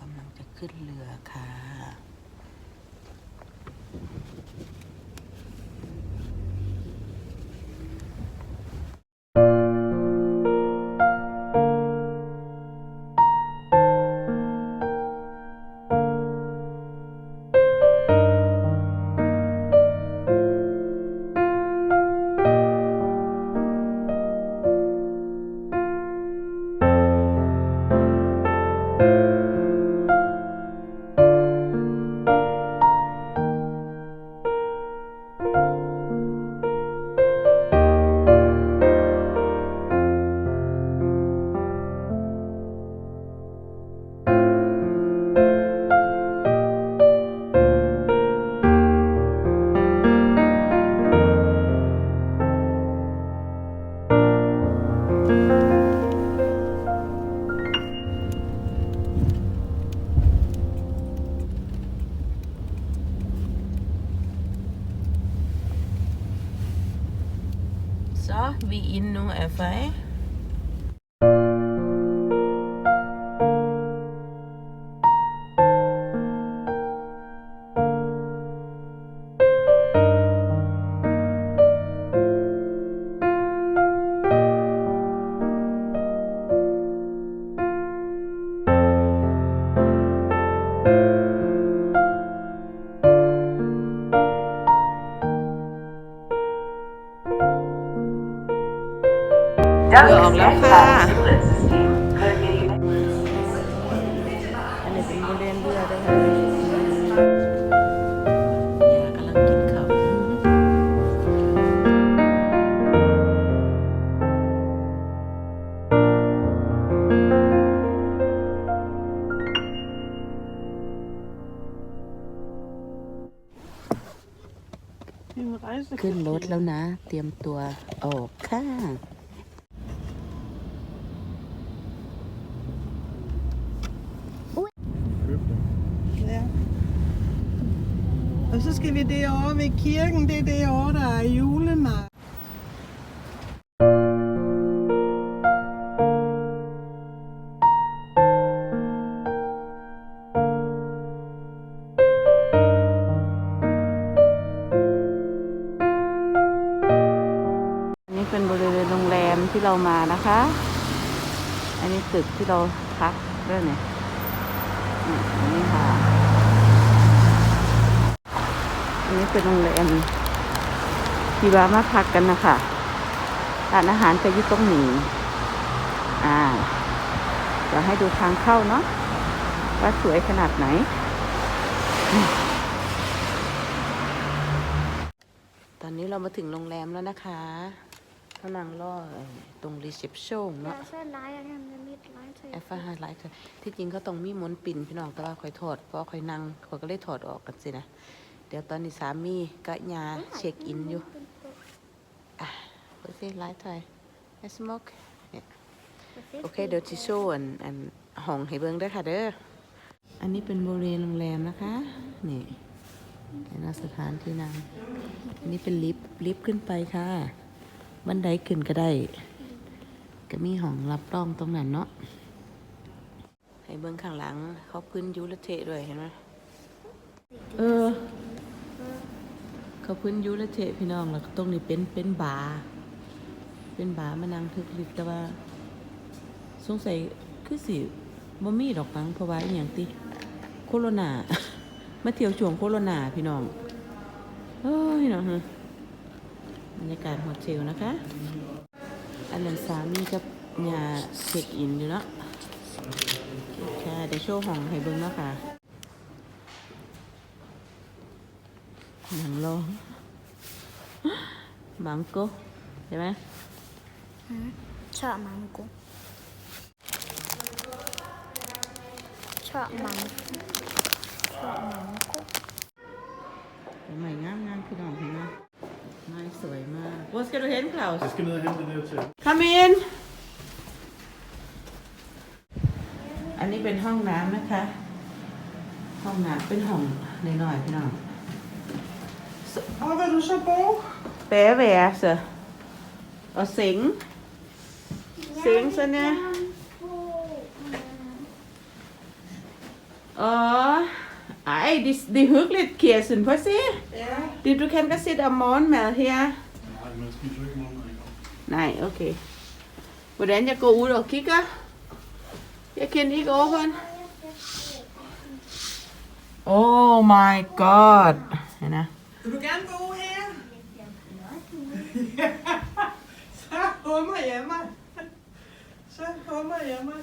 กำลังจะขึ้นเรือค่ะ So, wie in noch erfahre. แล้วนะ เตรียมตัวออกค่ะ Og så skal vi derovre ved kirken, det er derovre, der er julemarked. เป็นบริเวณโรงแรมที่เรามานะคะ อันนี้ตึกที่เราพักเรื่องเนี่ย นี่ค่ะ อันนี้เป็นโรงแรม ที่เรามาพักกันนะคะร้านอาหารจะอยู่ตรงนี้อ่าเดี๋ยวให้ดูทางเข้าเนาะว่าสวยขนาดไหน ตอนนี้เรามาถึงโรงแรมแล้วนะคะถ้านังล่อตรงรีเซพชันเนาะเอ้มีแอฟฟฮไลท์เลยที่จริงก็ต้องมีมนวนปิ่นพี่น้องแต่ว่าคอยถอดเพราะคอยนั่งคอยก็เลยถอดออกกันสินะ เดี๋ยวตอนนี้สามีกะยาเช็คอินอยู่อ่ะเปิดเสยไทยไอสโมกโอเคเดี๋ยวจิโชว์อันอันห้องให้เบิ้งได้ค่ะเด้อ อันนี้เป็นบริเวณโรงแรมนะคะ นี่ในสถานที่นั่ง อันนี้เป็นลิฟต์ลิฟต์ขึ้นไปค่ะบันไดขึ้นก็ได้ ก็มีห้องรับรองตรงนั้นเนาะให้เบื้องข้างหลังเขาพื้นยุรเทด้วยเห็นไหมเออเขาพื้นยุรเทพี่น้อง แล้วตรงนี้เป็นเป็นบาร์เป็นบาร์มานั่งทึกลิบแต่ว่าสงสัยคือสิบ่มีดอกฟังเพราะว่าอย่างติ โคโรนามาเที่ยวช่วงโคโรนาพี่น้อง เออพี่น้องฮะบรรยากาศโฮเทลนะคะ อันนั้นสามีกับเนี่ยเช็คอินอยู่เนาะค่ะเดี๋ยวโชว์ห้องให้เบิ้งเนาะค่ะหนังโองมังโกใช่ไหมชอบมังโกชอบมังชอบมังโกใหม่งามงามคือดองเห็นไหมไม้สวยมาก What's gonna hand Klaus Just gonna hand it out too. Come in อันนี้เป็นห้องน้ำนะคะ ห้องน้ำเป็นห้องหน่อยๆพี่น้อง Har vi noe som bor? Badeværelse og senge. Senge sådan her. Og Ej, det, det er hyggeligt, Kirsten. Prøv at se. Ja. Det, du kan se, der er morgenmad her. Nej, jeg spiser ikke morgenmad Nej, okay. Hvordan jeg går ud og kigger? Jeg kender ikke overhånd. Oh my god. Anna. Vil du gerne bo her? Så hummer jeg mig. Så hummer jeg mig.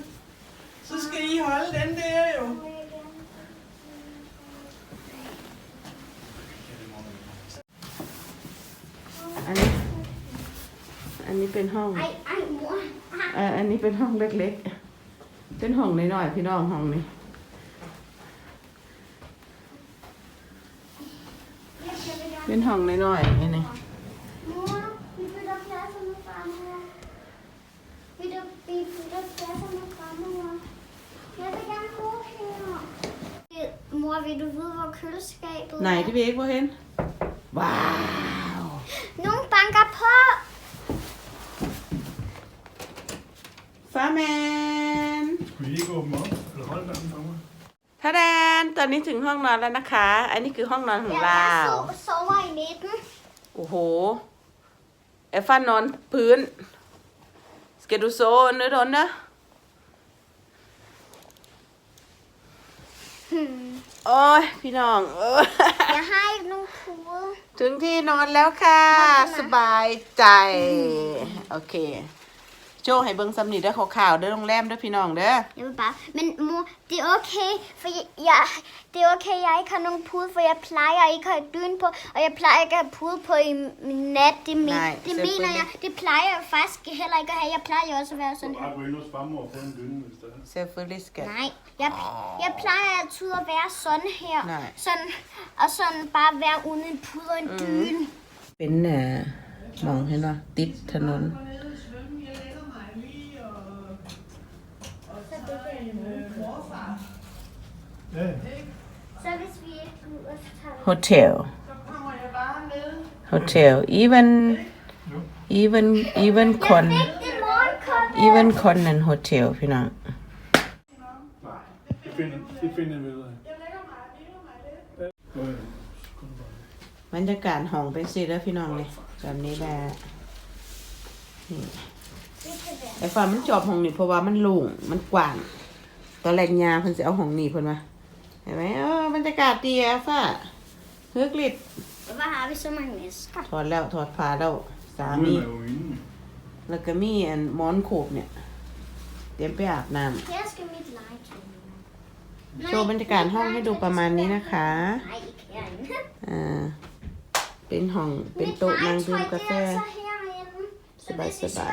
Så skal I holde den der jo. ันนี้เป็นห้องอ้ไอเอออันนี้เป็นห้องเล็กๆ เป็นห้องน้อยๆ พี่น้องห้องนี้ เป็นห้องน้อยๆอันนี่ไหนที่เบกว่าเห็นว้าวน้องปังกับพ่อ Farman มนท่าแดนตอนนี้ถึงห้องนอนแล้วนะคะ อันนี้คือห้องนอนของเราโอ้โหเอฟฟานอนพื้นสเกดูโซนดอนนะ โอ้ยพี่น้องเออ Jeg har i k ถึงที่นอนแล้วค่ะ สบายใจ โอเคโชว์ให้เบิ้งสำนีเด้อข่าวๆเด้อโรงแรมเด้อพี่น้องเด้อ Ja, men bare, men mor, det er okay, for jeg, jeg, det er okay, jeg ikke har nogen pude, for jeg plejer ikke at have dyn på, og jeg plejer ikke at have pude på i min nat. Det, men, Nej, det mener jeg, det plejer jeg faktisk heller ikke at have. Jeg plejer jo også at være Du sådan. har ret gå ind hos farmor og få en dyne, hvis det er. Selvfølgelig skal. Nej, jeg, jeg plejer altid at være sådan her, Nej. sådan, og sådan bare være uden en pude og en dyne. เป็นเอ่อหมองเห็นว่าติดถนน hotel hotel even even even con even conan d hotel พี่น้องบรรยากาศห้องเป็นสีแล้วพี่น้องเลยแบบนี้แหละไอ้ฟ้ามันจอบห้องนี่เพราะว่ามันลุงมันกว้างตอนแรกยาเพิ่นจะเอาห้องนี่เพิ่นมาเห็นไหมเออบรรยากาศดีอะซ่าฮึกฤทธิ์ว่าหา r v สมั m e ถอดแล้ว ถอดผ้าแล้ว สามี แล้วก็มีอันหมอนโขบเนี่ย เตรียมไปอาบน้ำโชว์บรรยากาศห้องให้ดูประมาณนี้นะคะ อ่า เป็นห้อง เป็นโต๊ะนั่งดื่มกาแฟสบายสบาย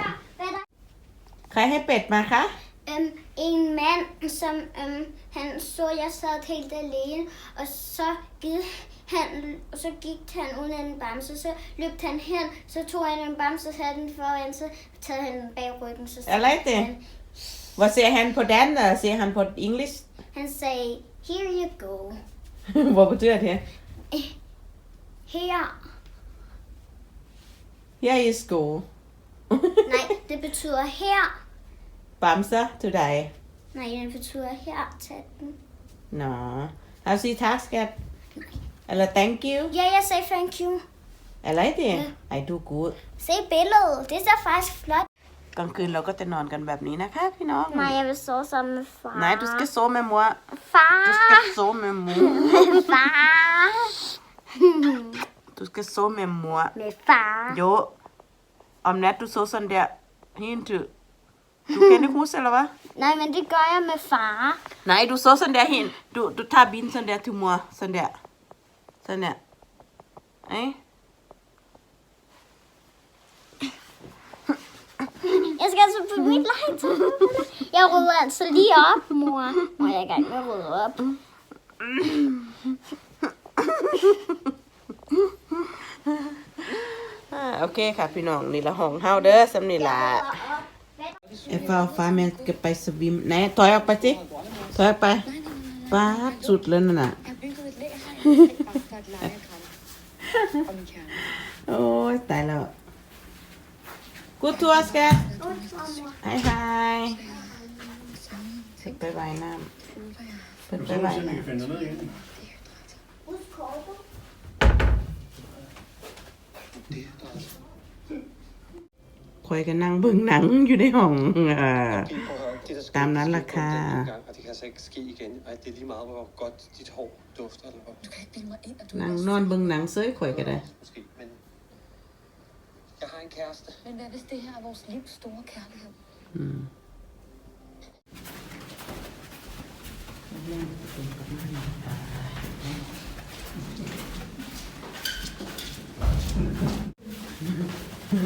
ใครให้เป็ดมาคะ mand, som øhm, han så, jeg sad helt alene, og så gik han, og så gik han uden en bamse, så løb han hen, så tog han en bamse, så den foran, så tog han den bag ryggen. Så jeg like det. Hvad siger han på dansk, og siger han på engelsk? Han sagde, here you go. Hvad betyder det? Her. Eh, her is go. Nej, det betyder her. Bamser til dig. Nej, den fortryder her. Tag den. Nå. Har du sige tak, Eller thank you? Ja, jeg sagde thank you. Er det? Ja. Ej, du er god. Se billedet. Det ser faktisk flot. Kom, kan lukke den nogen kan være her, Pinok? Nej, jeg vil sove sammen med far. Nej, du skal sove med mor. Far! Du skal sove med mor. far! du skal sove med mor. Med far. Jo. Om nat du så sådan der, hele Du k e n d e r k u s e l l e r h va? d Nej, men det g ø r j e g med far. Nej, du s å sån d a d e r h e n Du, du tar g e bin l e sån d a d e r t i l m o r Sån d a d e r Sån d a d e r e j j e g ska l a l t s å på m i t l e g h t j e g r y d d e r a l t s å lige o p mor. m å j e g är i gang med att r y d d e o p o k a y kapinong, ี i l ้องนี่ละห้องเฮาเด้อสำนีฟ้าฟ้าแม่จะไปสวิมไหนถอยออกไปสิถอยไปป้าสุดแล้วนั่นน่ะโอ้ยตายแล้ว Good to us, cat. Bye bye. สิไปไว้น้ำเปิดไปไว้น้ำข่อยก็นั่งเบิ่งหนังอยู่ในห้องอ่าตามนั้นล่ะค่ะ Og det kan altså ikke ske igen. Ej, det er lige meget, hvor godt dit hår dufter, eller hvor... Du kan ikke bilde mig ind, at du นั่งนอนเบิ่งหนังเซ้ยข่อยก็ได้ Måske, men... Jeg har en kæreste. Men hvad hvis det her er vores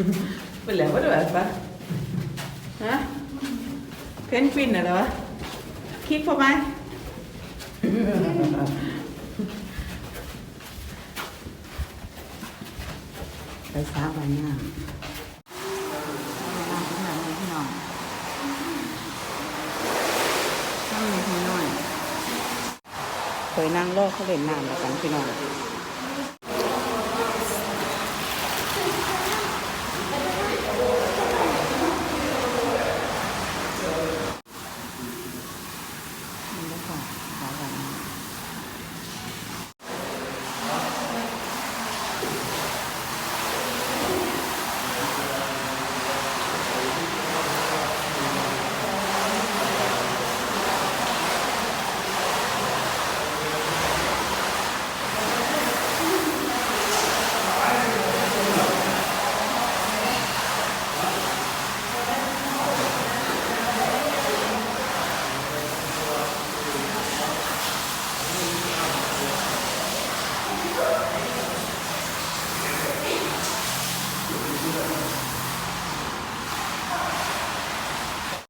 livs store kærlighed? ปแล้วว่าด้วยปะฮะเพนกวินอะไรวะคลิกพอไหมไปซ้าไปหน้ยเคยนั่งรอกเขาเล่นน้ำกันพี่น้อง